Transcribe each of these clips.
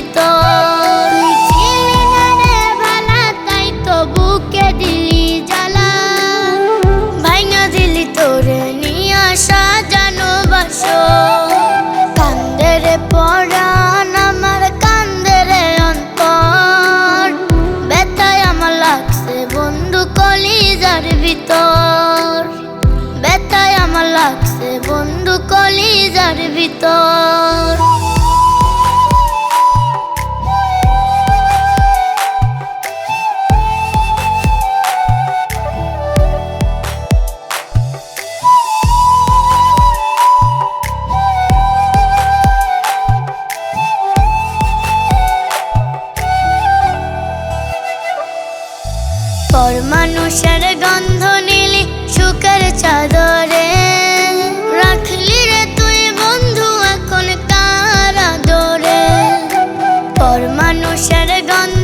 人 পর মানুষের গন্ধ নিলি সুখের চাদরে। রাখলি রে তুই বন্ধু এখন কারা দরে পর মানুষের গন্ধ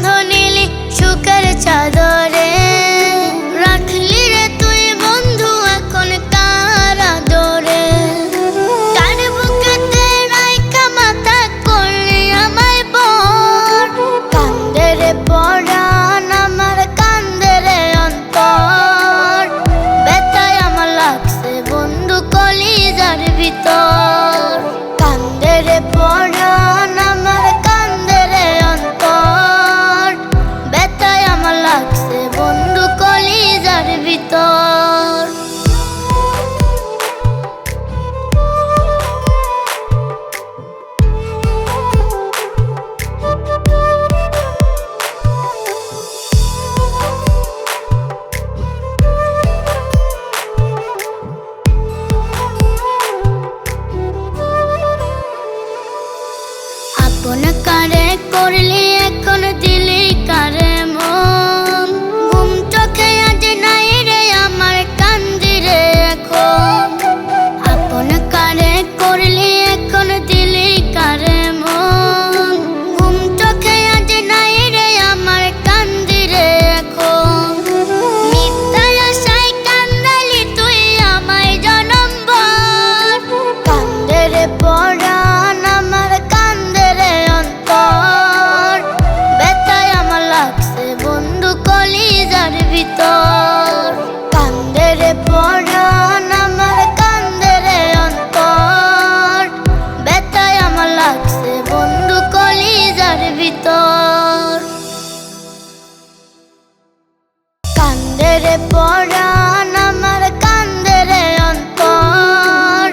人 কান্দে রে পরাণ, আমার কান্দে রে অন্তর।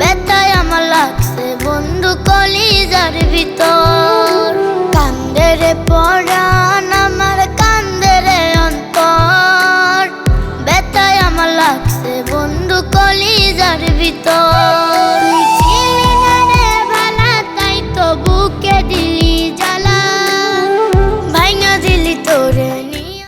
বেতায় আমার লাগছে বন্ধু কলিজার ভিতর। কান্দে রে পরাণ, আমার কান্দে রে অন্তর। বেতায় আমার লাগছে বন্ধু কলিজার ভিতর।